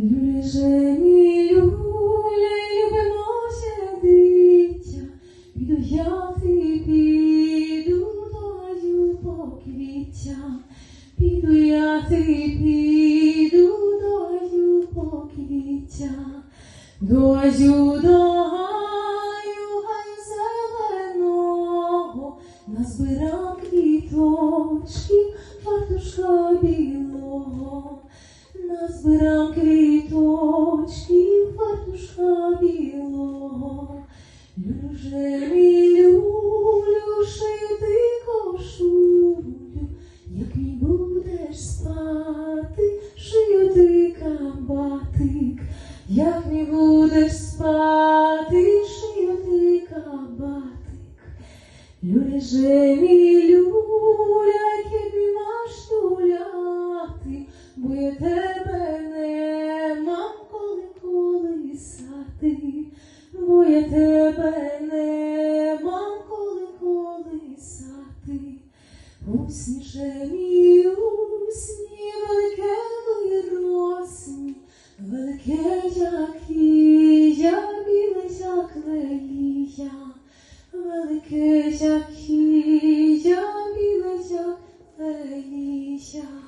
Люлі жені, люля, любимося дитя, піду я ти піду дою поквіття, піду я ти піду дою поквіття, дою до гаю, гаю зеленого, назбирав квіточки, фартушка білого. Назбирав квіточки, Люже мій шию ти кошулю, як мій будеш спати, шию ти кабатик, як мій будеш спати, шию ти кабатик. Люже люля, як мій ваш гуляти, бо я тебе не мам коли колисати, бо тебе не мам коли колисати. Усні же мій усні, велике виросні, велике, як і біле, як лелія, велике, як і біле, як лелія.